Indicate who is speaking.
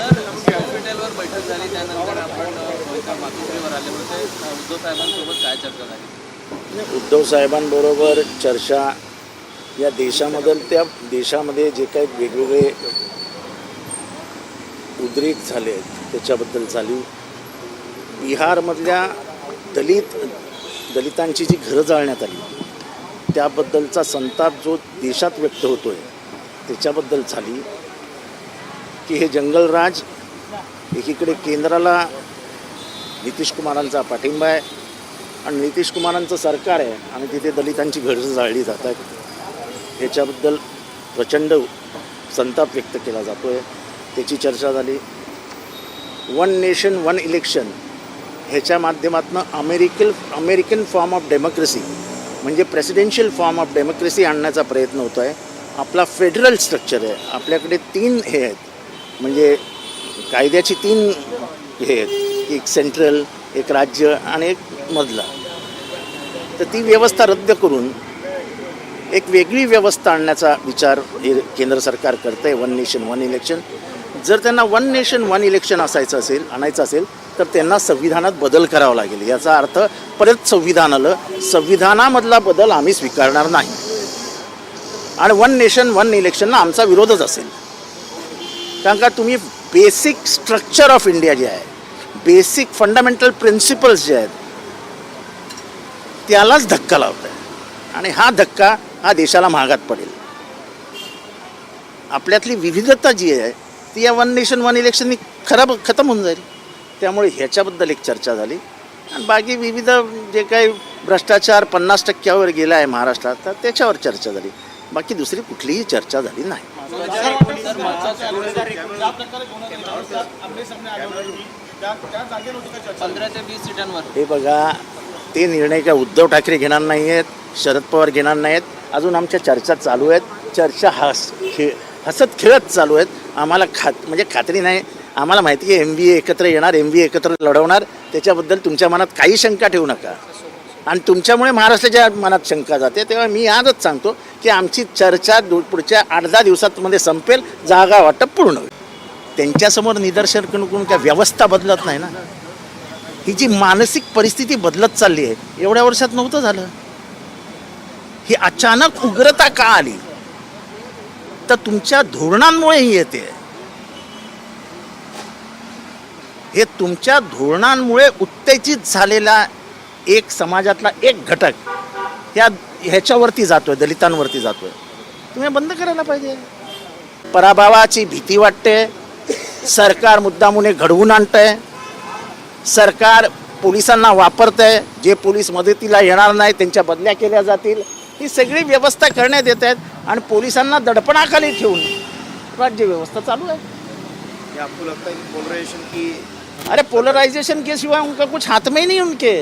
Speaker 1: हॉस्पिटलवर बैठक झाली त्यानंतर आपण मातोश्रीवर आले होते. उद्धव साहेबांसोबत काय चर्चा झाली?
Speaker 2: उद्धव साहेबांबरोबर चर्चा या देशामधील त्या देशामध्ये जे काही वेगवेगळे उद्रेक झाले आहेत त्याच्याबद्दल झाली बिहारमधल्या दलित दलितांची जी घरं जाळण्यात आली त्याबद्दलचा संताप जो देशात व्यक्त होतो आहे त्याच्याबद्दल झाली की हे जंगलराज एकीकडे केंद्राला नितीश कुमारांचा पाठिंबा आहे आणि नितीश कुमारांचं सरकार आहे आणि तिथे दलितांची घरं जाळली जात आहेत. याच्याबद्दल प्रचंड संताप व्यक्त केला जातो आहे त्याची चर्चा झाली. वन नेशन वन इलेक्शन ह्याच्या माध्यमातून American American form of democracy म्हणजे प्रेसिडेन्शियल फॉर्म ऑफ डेमोक्रेसी आणण्याचा प्रयत्न होतो आहे आपला फेडरल स्ट्रक्चर आहे. आपल्याकडे तीन हे आहेत. म्हणजे कायद्याची तीन हे आहेत. एक सेंट्रल एक राज्य आणि एक मधला. तर ती व्यवस्था रद्द करून एक वेगळी व्यवस्था आणण्याचा विचार हे केंद्र सरकार करतं आहे वन नेशन वन इलेक्शन जर त्यांना वन नेशन वन इलेक्शन असायचं असेल आणायचं असेल तर त्यांना संविधानात बदल करावा लागेल. याचा अर्थ परत संविधान आलं. संविधानामधला बदल आम्ही स्वीकारणार नाही. आणि वन नेशन वन इलेक्शनला आमचा विरोधच असेल. कारण का तुम्ही बेसिक स्ट्रक्चर ऑफ इंडिया जे आहे बेसिक फंडामेंटल प्रिन्सिपल्स जे आहेत त्यालाच धक्का लावत आहे आणि हा धक्का हा देशाला महागात पडेल. आपल्यातली विविधता जी आहे ती या वन नेशन वन इलेक्शननी खराब खतम होऊन जाईल. त्यामुळे ह्याच्याबद्दल एक चर्चा झाली. आणि बाकी विविध जे काही भ्रष्टाचार पन्नास टक्क्यावर गेला आहे महाराष्ट्रात तर त्याच्यावर चर्चा झाली. बाकी दुसरी कुठलीही चर्चा झाली नाही.
Speaker 1: पंधरा ते वीस सीटांवर.
Speaker 2: हे बघा ते निर्णय काय उद्धव ठाकरे घेणार नाही आहेत शरद पवार घेणार नाहीत अजून आमच्या चर्चा चालू आहेत. चर्चा हस खे हसत खेळत चालू आहेत. आम्हाला खात म्हणजे खात्री नाही. आम्हाला माहिती आहे एम बी ए एकत्र येणार एम बी ए एकत्र लढवणार. त्याच्याबद्दल तुमच्या मनात काही शंका ठेवू नका. आणि तुमच्यामुळे महाराष्ट्राच्या मनात शंका जाते. तेव्हा मी आजच सांगतो की आमची चर्चा दु- पुढच्या आठ दहा दिवसांमध्ये संपेल जागा वाटप पूर्ण होईल. त्यांच्यासमोर निदर्शन करून करून काय व्यवस्था बदलत नाही ना? ही जी मानसिक परिस्थिती बदलत चालली आहे एवढ्या वर्षात नव्हतं झालं. ही अचानक उग्रता का आली? तर तुमच्या धोरणांमुळे ही येते. हे तुमच्या धोरणांमुळे उत्तेजित झालेला एक समाजातला एक घटक ह्या ह्याच्यावरती जातोय दलितांवरती जातोय. तुम्ही बंद करायला पाहिजे. पराभवाची भीती वाटते सरकार मुद्दामुने घडवून आणतंय सरकार पोलिसांना वापरतंय जे पोलीस मदतीला येणार नाही त्यांच्या बदल्या केल्या जातील ही सगळी व्यवस्था करण्यात येत आहेत आणि पोलिसांना दडपणाखाली ठेवून राज्य व्यवस्था चालू आहे.
Speaker 3: क्या आपको लगता है कि पोलराइजेशन की
Speaker 2: अरे पोलराइजेशन के सिवा उनका कुछ हाथ में ही नहीं उनके.